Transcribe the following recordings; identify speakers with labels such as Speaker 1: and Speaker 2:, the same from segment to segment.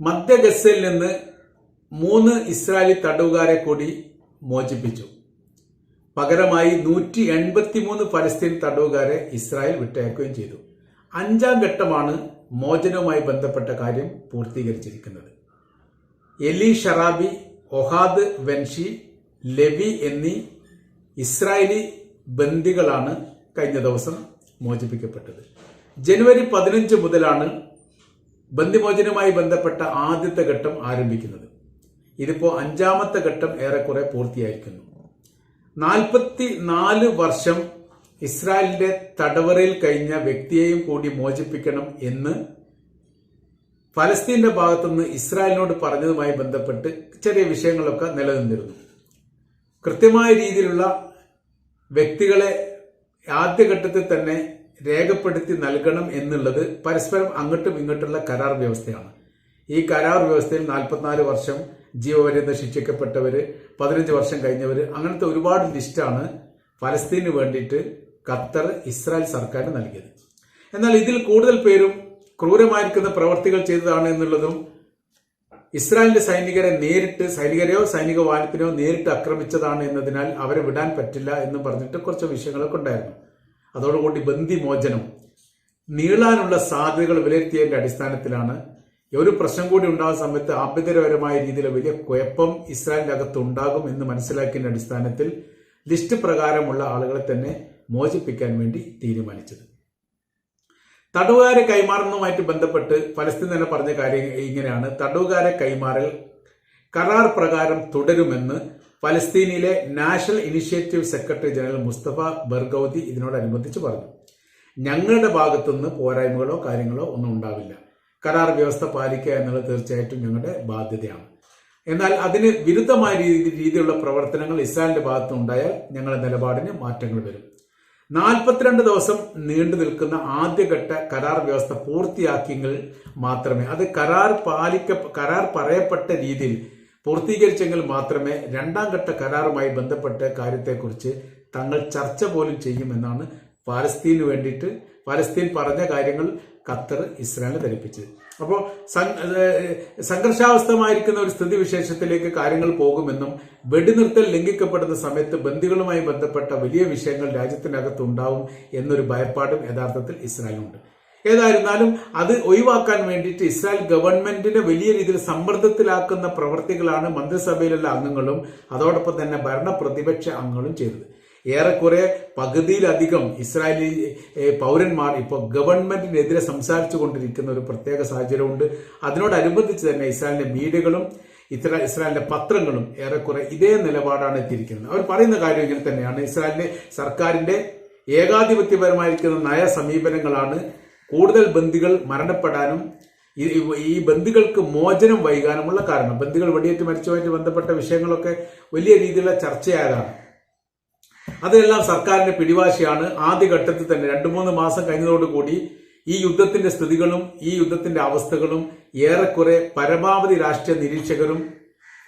Speaker 1: മധ്യ ഗസയിൽ നിന്ന് മൂന്ന് ഇസ്രായേലി തടവുകാരെ കൂടി മോചിപ്പിച്ചു. പകരമായി നൂറ്റി എൺപത്തിമൂന്ന് ഫലസ്തീൻ തടവുകാരെ ഇസ്രായേൽ വിട്ടയക്കുകയും ചെയ്തു. അഞ്ചാം ഘട്ടമാണ് മോചനവുമായി ബന്ധപ്പെട്ട കാര്യം പൂർത്തീകരിച്ചിരിക്കുന്നത്. എലി ഷറാബി ഒഹാദ് വെൻഷി ലെവി എന്നീ ഇസ്രായേലി ബന്ദികളാണ് കഴിഞ്ഞ ദിവസം മോചിപ്പിക്കപ്പെട്ടത്. ജനുവരി പതിനഞ്ച് മുതലാണ് ബന്ദിമോചനവുമായി ബന്ധപ്പെട്ട ആദ്യത്തെ ഘട്ടം ആരംഭിക്കുന്നത്. ഇതിപ്പോ അഞ്ചാമത്തെ ഘട്ടം ഏറെക്കുറെ പൂർത്തിയായിരിക്കുന്നു. നാൽപ്പത്തി നാല് വർഷം ഇസ്രായേലിന്റെ തടവറയിൽ കഴിഞ്ഞ വ്യക്തിയെയും കൂടി മോചിപ്പിക്കണം എന്ന് ഫലസ്തീന്റെ ഭാഗത്തുനിന്ന് ഇസ്രായേലിനോട് പറഞ്ഞതുമായി ബന്ധപ്പെട്ട് ചെറിയ വിഷയങ്ങളൊക്കെ നിലനിന്നിരുന്നു. കൃത്യമായ രീതിയിലുള്ള വ്യക്തികളെ ആദ്യഘട്ടത്തിൽ തന്നെ രേഖപ്പെടുത്തി നൽകണം എന്നുള്ളത് പരസ്പരം അങ്ങോട്ടും ഇങ്ങോട്ടുള്ള കരാർ വ്യവസ്ഥയാണ്. ഈ കരാർ വ്യവസ്ഥയിൽ നാൽപ്പത്തിനാല് വർഷം ജീവപര്യന്തം ശിക്ഷിക്കപ്പെട്ടവര് പതിനഞ്ച് വർഷം കഴിഞ്ഞവര് അങ്ങനത്തെ ഒരുപാട് ലിസ്റ്റാണ് ഫലസ്തീന് വേണ്ടിയിട്ട് ഖത്തർ ഇസ്രായേൽ സർക്കാരിന് നൽകിയത്. എന്നാൽ ഇതിൽ കൂടുതൽ പേരും ക്രൂരമായിരിക്കുന്ന പ്രവർത്തികൾ ചെയ്തതാണ് എന്നുള്ളതും ഇസ്രായേലിന്റെ സൈനികരെ നേരിട്ട് സൈനികരെയോ സൈനിക വാഹനത്തിനോ നേരിട്ട് ആക്രമിച്ചതാണ് എന്നതിനാൽ അവരെ വിടാൻ പറ്റില്ല എന്ന് പറഞ്ഞിട്ട് കുറച്ച് വിഷയങ്ങളൊക്കെ ഉണ്ടായിരുന്നു. അതോടുകൂടി ബന്ദിമോചനം നീളാനുള്ള സാധ്യതകൾ വിലയിരുത്തിയതിന്റെ അടിസ്ഥാനത്തിലാണ് ഒരു പ്രശ്നം കൂടി ഉണ്ടാകുന്ന സമയത്ത് ആഭ്യന്തരപരമായ രീതിയിൽ വലിയ കുഴപ്പം ഇസ്രായേലിന്റെ അകത്ത് ഉണ്ടാകും എന്ന് മനസ്സിലാക്കിയതിന്റെ അടിസ്ഥാനത്തിൽ ലിസ്റ്റ് പ്രകാരമുള്ള ആളുകളെ തന്നെ മോചിപ്പിക്കാൻ വേണ്ടി തീരുമാനിച്ചത്. തടവുകാരെ കൈമാറുന്നതുമായിട്ട് ബന്ധപ്പെട്ട് ഫലസ്തീൻ തന്നെ പറഞ്ഞ കാര്യം ഇങ്ങനെയാണ്. തടവുകാരെ കൈമാറൽ കരാർ പ്രകാരം തുടരുമെന്ന് ഫലസ്തീനിലെ national initiative secretary general Mustafa Barghouti ഇതിനോടനുബന്ധിച്ച് പറഞ്ഞു. ഞങ്ങളുടെ ഭാഗത്തുനിന്ന് പോരായ്മകളോ കാര്യങ്ങളോ ഒന്നും ഉണ്ടാവില്ല. കരാർ വ്യവസ്ഥ പാലിക്കുക എന്നുള്ളത് തീർച്ചയായിട്ടും ഞങ്ങളുടെ ബാധ്യതയാണ്. എന്നാൽ അതിന് വിരുദ്ധമായ രീതി രീതിയിലുള്ള പ്രവർത്തനങ്ങൾ ഇസ്രായേലിന്റെ ഭാഗത്തു ഉണ്ടായാൽ ഞങ്ങളുടെ നിലപാടിന് മാറ്റങ്ങൾ വരും. നാൽപ്പത്തിരണ്ട് ദിവസം നീണ്ടു നിൽക്കുന്ന ആദ്യഘട്ട കരാർ വ്യവസ്ഥ പൂർത്തിയാക്കിയെങ്കിൽ മാത്രമേ അത് കരാർ പാലിക്ക കരാർ പറയപ്പെട്ട രീതിയിൽ പൂർത്തീകരിച്ചെങ്കിൽ മാത്രമേ രണ്ടാം ഘട്ട കരാറുമായി ബന്ധപ്പെട്ട കാര്യത്തെക്കുറിച്ച് തങ്ങൾ ചർച്ച പോലും ചെയ്യുമെന്നാണ് പാലസ്തീന് വേണ്ടിയിട്ട് പാലസ്തീൻ പറഞ്ഞ കാര്യങ്ങൾ ഖത്തർ ഇസ്രായേലിനെ ധരിപ്പിച്ചത്. അപ്പോൾ സംഘർഷാവസ്ഥമായിരിക്കുന്ന ഒരു സ്ഥിതി വിശേഷത്തിലേക്ക് കാര്യങ്ങൾ പോകുമെന്നും വെടിനിർത്തൽ ലംഘിക്കപ്പെടുന്ന സമയത്ത് ബന്ദികളുമായി ബന്ധപ്പെട്ട വലിയ വിഷയങ്ങൾ രാജ്യത്തിനകത്ത് ഉണ്ടാവും എന്നൊരു ഭയപ്പാടും യഥാർത്ഥത്തിൽ ഇസ്രായേലിനുണ്ട്. ഏതായിരുന്നാലും അത് ഒഴിവാക്കാൻ വേണ്ടിയിട്ട് ഇസ്രായേൽ ഗവൺമെന്റിനെ വലിയ രീതിയിൽ സമ്മർദ്ദത്തിലാക്കുന്ന പ്രവർത്തികളാണ് മന്ത്രിസഭയിലുള്ള അംഗങ്ങളും അതോടൊപ്പം തന്നെ ഭരണ പ്രതിപക്ഷ അംഗങ്ങളും ചെയ്തത്. ഏറെക്കുറെ പകുതിയിലധികം ഇസ്രായേലി പൗരന്മാർ ഇപ്പോൾ ഗവൺമെന്റിനെതിരെ സംസാരിച്ചു കൊണ്ടിരിക്കുന്ന ഒരു പ്രത്യേക സാഹചര്യമുണ്ട്. അതിനോടനുബന്ധിച്ച് തന്നെ ഇസ്രായേലിന്റെ മീഡിയകളും ഇത്ര ഇസ്രായേലിന്റെ പത്രങ്ങളും ഏറെക്കുറെ ഇതേ നിലപാടാണ് എത്തിയിരിക്കുന്നത്. അവർ പറയുന്ന കാര്യം ഇങ്ങനെ തന്നെയാണ്. ഇസ്രായേലിന്റെ സർക്കാരിന്റെ ഏകാധിപത്യപരമായിരിക്കുന്ന നയ സമീപനങ്ങളാണ് കൂടുതൽ ബന്ദികൾ മരണപ്പെടാനും ഈ ബന്ദികൾക്ക് മോചനം വൈകാനുമുള്ള കാരണം. ബന്ദികൾ വെടിയേറ്റ് മരിച്ചതുമായിട്ട് ബന്ധപ്പെട്ട വിഷയങ്ങളൊക്കെ വലിയ രീതിയിലുള്ള ചർച്ചയായതാണ്. അതെല്ലാം സർക്കാരിന്റെ പിടിവാശിയാണ്. ആദ്യഘട്ടത്തിൽ തന്നെ രണ്ടു മൂന്ന് മാസം കഴിഞ്ഞതോടുകൂടി ഈ യുദ്ധത്തിന്റെ സ്ഥിതികളും ഈ യുദ്ധത്തിന്റെ അവസ്ഥകളും ഏറെക്കുറെ പരമാവധി രാഷ്ട്രീയ നിരീക്ഷകരും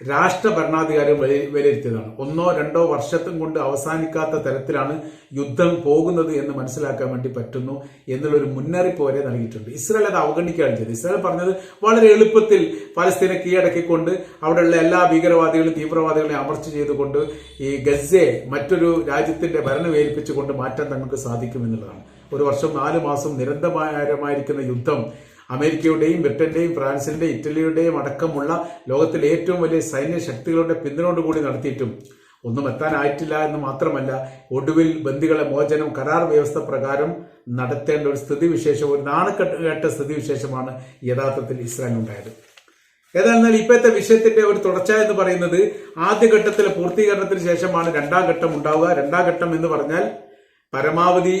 Speaker 1: രാഷ്ട്ര ഭരണാധികാരി വിലയിരുത്തിയതാണ്. ഒന്നോ രണ്ടോ വർഷത്തും കൊണ്ട് അവസാനിക്കാത്ത തരത്തിലാണ് യുദ്ധം പോകുന്നത് എന്ന് മനസ്സിലാക്കാൻ വേണ്ടി പറ്റുന്നു എന്നുള്ളൊരു മുന്നറിയിപ്പ് വരെ നൽകിയിട്ടുണ്ട്. ഇസ്രായേൽ അത് അവഗണിക്കുകയാണ് ചെയ്തത്. ഇസ്രായേൽ പറഞ്ഞത് വളരെ എളുപ്പത്തിൽ പലസ്തീനെ കീഴടക്കിക്കൊണ്ട് അവിടെയുള്ള എല്ലാ ഭീകരവാദികളും തീവ്രവാദികളെ അമർച്ച ചെയ്തുകൊണ്ട് ഈ ഗസയെ മറ്റൊരു രാജ്യത്തിന്റെ ഭരണം ഏൽപ്പിച്ചുകൊണ്ട് മാറ്റാൻ തങ്ങൾക്ക് സാധിക്കുമെന്നുള്ളതാണ്. ഒരു വർഷം നാല് മാസം നിരന്തരമായിരിക്കുന്ന യുദ്ധം അമേരിക്കയുടെയും ബ്രിട്ടന്റെയും ഫ്രാൻസിന്റെയും ഇറ്റലിയുടെയും അടക്കമുള്ള ലോകത്തിലെ ഏറ്റവും വലിയ സൈന്യ ശക്തികളുടെ പിന്തുണയോടുകൂടി നടത്തിയിട്ടും ഒന്നും എത്താനായിട്ടില്ല എന്ന് മാത്രമല്ല ഒടുവിൽ ബന്ദികളെ മോചനം കരാർ വ്യവസ്ഥ പ്രകാരം നടത്തേണ്ട ഒരു സ്ഥിതിവിശേഷം ഒരു നാണക്കെട്ട സ്ഥിതിവിശേഷമാണ് യഥാർത്ഥത്തിൽ ഇസ്രായേൽ ഉണ്ടായത് ഏതായിരുന്നാൽ ഇപ്പോഴത്തെ വിഷയത്തിന്റെ ഒരു തുടർച്ച എന്ന് പറയുന്നത് ആദ്യഘട്ടത്തിലെ പൂർത്തീകരണത്തിന് ശേഷമാണ് രണ്ടാം ഘട്ടം ഉണ്ടാവുക. രണ്ടാം ഘട്ടം എന്ന് പറഞ്ഞാൽ പരമാവധി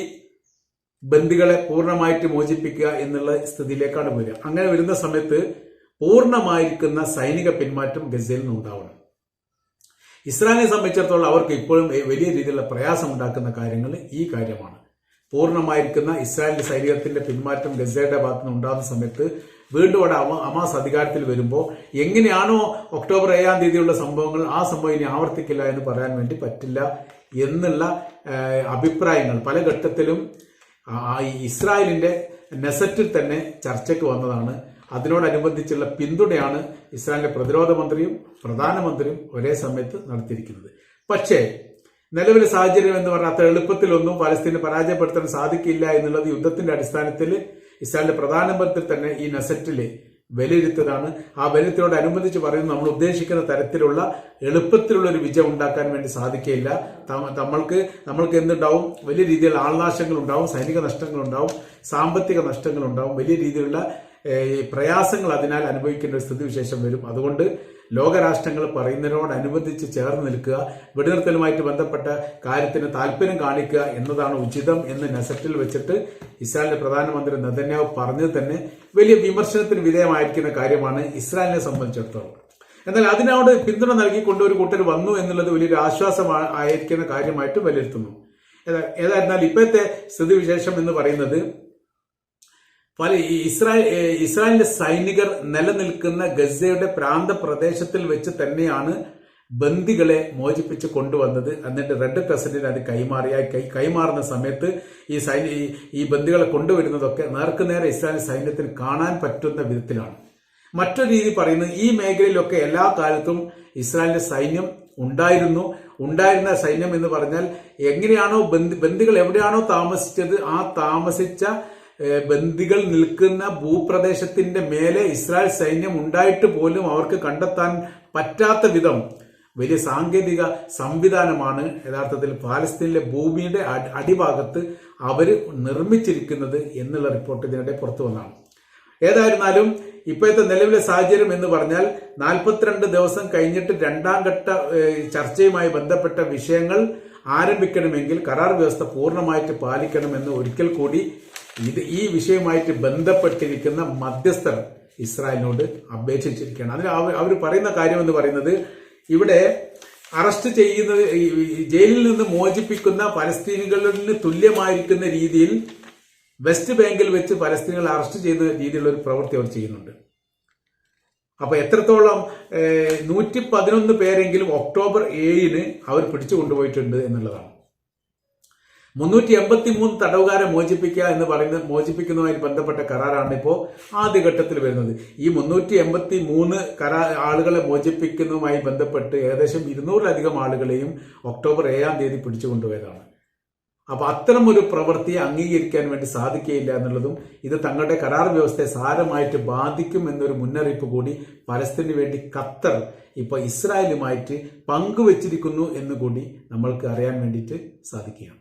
Speaker 1: ബന്ദികളെ പൂർണമായിട്ട് മോചിപ്പിക്കുക എന്നുള്ള സ്ഥിതിയിലേക്കാണ് വരിക അങ്ങനെ വരുന്ന സമയത്ത് പൂർണമായിരിക്കുന്ന സൈനിക പിന്മാറ്റം ഗസയിൽ നിന്ന് ഉണ്ടാവണം ഇസ്രായേലിനെ സംബന്ധിച്ചിടത്തോളം അവർക്ക് ഇപ്പോഴും വലിയ രീതിയിലുള്ള പ്രയാസം ഉണ്ടാക്കുന്ന കാര്യങ്ങൾ ഈ കാര്യമാണ്. പൂർണമായിരിക്കുന്ന ഇസ്രായേലിന്റെ സൈനികത്തിന്റെ പിന്മാറ്റം ഗസയുടെ ഭാഗത്ത് നിന്ന് ഉണ്ടാകുന്ന സമയത്ത് വീണ്ടും അവിടെ അമാസ് അധികാരത്തിൽ വരുമ്പോൾ എങ്ങനെയാണോ ഒക്ടോബർ ഏഴാം തീയതിയുള്ള സംഭവങ്ങൾ ആ സംഭവം ഇനി ആവർത്തിക്കില്ല എന്ന് പറയാൻ വേണ്ടി പറ്റില്ല എന്നുള്ള അഭിപ്രായങ്ങൾ പല ഘട്ടത്തിലും ഇസ്രായേലിന്റെ നെസറ്റിൽ തന്നെ ചർച്ചയ്ക്ക് വന്നതാണ്. അതിനോടനുബന്ധിച്ചുള്ള പിന്തുണയാണ് ഇസ്രായേലിന്റെ പ്രതിരോധ മന്ത്രിയും പ്രധാനമന്ത്രിയും ഒരേ സമയത്ത് നടത്തിയിരിക്കുന്നത്. പക്ഷേ നിലവിലെ സാഹചര്യം എന്ന് പറഞ്ഞാൽ അത്ര എളുപ്പത്തിലൊന്നും പലസ്തീനെ പരാജയപ്പെടുത്താൻ സാധിക്കില്ല എന്നുള്ളത് യുദ്ധത്തിന്റെ അടിസ്ഥാനത്തിൽ ഇസ്രായേലിന്റെ പ്രധാനമന്ത്രി തന്നെ ഈ നസറ്റിൽ വിലയിരുത്തതാണ് ആ വിലയിരുത്തലോടനുബന്ധിച്ച് പറയുന്നത് നമ്മൾ ഉദ്ദേശിക്കുന്ന തരത്തിലുള്ള എളുപ്പത്തിലുള്ള ഒരു വിജയം ഉണ്ടാക്കാൻ വേണ്ടി സാധിക്കില്ല നമ്മൾക്ക് നമ്മൾക്ക് എന്തുണ്ടാവും? വലിയ രീതിയിലുള്ള ആൾനാശങ്ങൾ ഉണ്ടാവും സൈനിക നഷ്ടങ്ങൾ ഉണ്ടാവും സാമ്പത്തിക നഷ്ടങ്ങൾ ഉണ്ടാവും. വലിയ രീതിയിലുള്ള പ്രയാസങ്ങൾ അതിനാൽ അനുഭവിക്കേണ്ട ഒരു സ്ഥിതിവിശേഷം വരും. അതുകൊണ്ട് ലോകരാഷ്ട്രങ്ങൾ പറയുന്നതിനോടനുബന്ധിച്ച് ചേർന്ന് നിൽക്കുക വെടിനിർത്തലുമായിട്ട് ബന്ധപ്പെട്ട കാര്യത്തിന് താല്പര്യം കാണിക്കുക എന്നതാണ് ഉചിതം എന്ന് നെസറ്റിൽ വെച്ചിട്ട് ഇസ്രായേലിന്റെ പ്രധാനമന്ത്രി നദന്യാവ് പറഞ്ഞത് തന്നെ വലിയ വിമർശനത്തിന് വിധേയമായിരിക്കുന്ന കാര്യമാണ് ഇസ്രായേലിനെ സംബന്ധിച്ചിടത്തോളം. എന്നാൽ അതിനോട് പിന്തുണ നൽകിക്കൊണ്ട് ഒരു കൂട്ടർ വന്നു എന്നുള്ളത് വലിയൊരു ആശ്വാസം ആയിരിക്കുന്ന കാര്യമായിട്ട് വിലയിരുത്തുന്നു. ഏതാ- ഏതായിരുന്നാൽ ഇപ്പോഴത്തെ സ്ഥിതിവിശേഷം എന്ന് പറയുന്നത് പല ഇസ്രായേൽ ഇസ്രായേലിന്റെ സൈനികർ നിലനിൽക്കുന്ന ഗസയുടെ പ്രാന്ത പ്രദേശത്തിൽ വെച്ച് തന്നെയാണ് ബന്ദികളെ മോചിപ്പിച്ച് കൊണ്ടുവന്നത്. എന്നിട്ട് റെഡ് പ്രസിഡന്റ് അത് കൈമാറിയ കൈ കൈമാറുന്ന സമയത്ത് ഈ സൈന്യ ഈ- ബന്ദികളെ കൊണ്ടുവരുന്നതൊക്കെ നേർക്കുനേരെ ഇസ്രായേൽ സൈന്യത്തിന് കാണാൻ പറ്റുന്ന വിധത്തിലാണ്. മറ്റൊരു രീതി പറയുന്നത് ഈ മേഖലയിലൊക്കെ എല്ലാ കാലത്തും ഇസ്രായേലിന്റെ സൈന്യം ഉണ്ടായിരുന്നു. ഉണ്ടായിരുന്ന സൈന്യം എന്ന് പറഞ്ഞാൽ എങ്ങനെയാണോ ബന്ദി ബന്ദികൾ എവിടെയാണോ താമസിച്ചത് ആ താമസിച്ച ബന്ദികൾ നിൽക്കുന്ന ഭൂപ്രദേശത്തിന്റെ മേലെ ഇസ്രായേൽ സൈന്യം ഉണ്ടായിട്ട് പോലും അവർക്ക് കണ്ടെത്താൻ പറ്റാത്ത വിധം വലിയ സാങ്കേതിക സംവിധാനമാണ് യഥാർത്ഥത്തിൽ പാലസ്തീനിലെ ഭൂമിയുടെ അടിഭാഗത്ത് അവർ നിർമ്മിച്ചിരിക്കുന്നത് എന്നുള്ള റിപ്പോർട്ട് ഇതിനിടെ പുറത്തു വന്നാണ് ഏതായിരുന്നാലും ഇപ്പോഴത്തെ നിലവിലെ സാഹചര്യം എന്ന് പറഞ്ഞാൽ നാൽപ്പത്തിരണ്ട് ദിവസം കഴിഞ്ഞിട്ട് രണ്ടാം ഘട്ട ചർച്ചയുമായി ബന്ധപ്പെട്ട വിഷയങ്ങൾ ആരംഭിക്കണമെങ്കിൽ കരാർ വ്യവസ്ഥ പൂർണമായിട്ട് പാലിക്കണമെന്ന് ഒരിക്കൽ കൂടി ഇത് ഈ വിഷയമായിട്ട് ബന്ധപ്പെട്ടിരിക്കുന്ന മധ്യസ്ഥർ ഇസ്രായേലിനോട് അപേക്ഷിച്ചിരിക്കുകയാണ്. അതിൽ അവർ പറയുന്ന കാര്യം എന്ന് പറയുന്നത് ഇവിടെ അറസ്റ്റ് ചെയ്യുന്നത് ജയിലിൽ നിന്ന് മോചിപ്പിക്കുന്ന പലസ്തീനികളിന് തുല്യമായിരിക്കുന്ന രീതിയിൽ വെസ്റ്റ് ബാങ്കിൽ വെച്ച് പലസ്തീനുകൾ അറസ്റ്റ് ചെയ്യുന്ന രീതിയിലുള്ള ഒരു പ്രവൃത്തി അവർ ചെയ്യുന്നുണ്ട്. അപ്പൊ എത്രത്തോളം നൂറ്റി പതിനൊന്ന് പേരെങ്കിലും ഒക്ടോബർ ഏഴിന് അവർ പിടിച്ചു കൊണ്ടുപോയിട്ടുണ്ട് എന്നുള്ളതാണ്. മുന്നൂറ്റി എൺപത്തി മൂന്ന് തടവുകാരെ മോചിപ്പിക്കുക എന്ന് പറയുന്ന മോചിപ്പിക്കുന്നതുമായി ബന്ധപ്പെട്ട കരാറാണ് ഇപ്പോൾ ആദ്യഘട്ടത്തിൽ വരുന്നത്. ഈ മുന്നൂറ്റി എൺപത്തി മൂന്ന് കരാ ആളുകളെ മോചിപ്പിക്കുന്നതുമായി ബന്ധപ്പെട്ട് ഏകദേശം ഇരുന്നൂറിലധികം ആളുകളെയും ഒക്ടോബർ ഏഴാം തീയതി പിടിച്ചു കൊണ്ടുപോയതാണ് അപ്പൊ അത്തരം ഒരു പ്രവൃത്തിയെ അംഗീകരിക്കാൻ വേണ്ടി സാധിക്കുകയില്ല എന്നുള്ളതും ഇത് തങ്ങളുടെ കരാർ വ്യവസ്ഥയെ സാരമായിട്ട് ബാധിക്കും എന്നൊരു മുന്നറിയിപ്പ് കൂടി പലസ്തീന് വേണ്ടി ഖത്തർ ഇപ്പോൾ ഇസ്രായേലുമായിട്ട് പങ്കുവച്ചിരിക്കുന്നു എന്ന് കൂടി നമ്മൾക്ക് അറിയാൻ വേണ്ടിയിട്ട് സാധിക്കുകയാണ്.